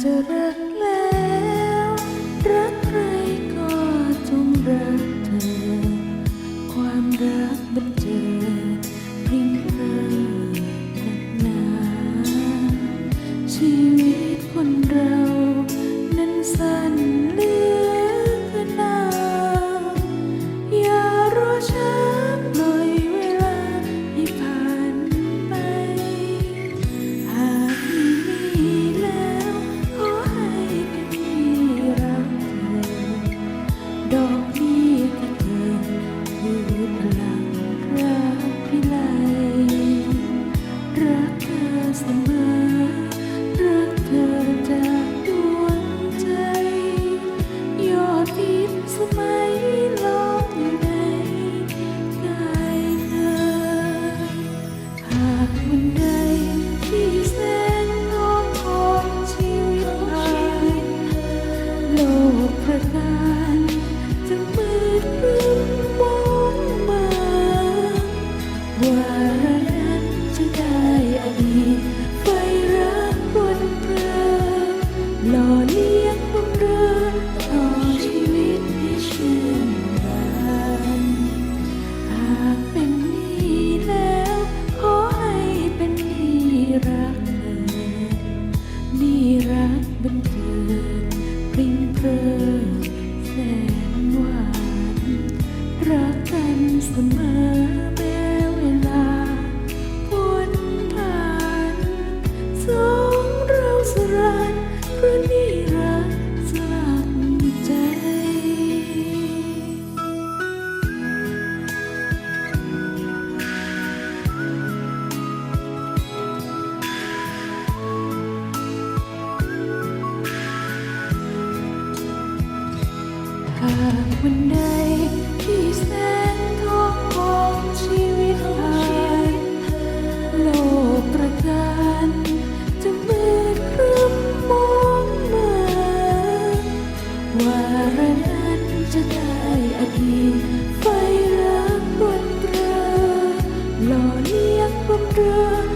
to the through. ากวันใดที่แสนทุกข์ขงชีวิตหายโลกประจานจะมืดครึ้มมองมวาระนั้นจะได้อดีตไฟรักบนเรือหล่อเลี้ยงบนเรือ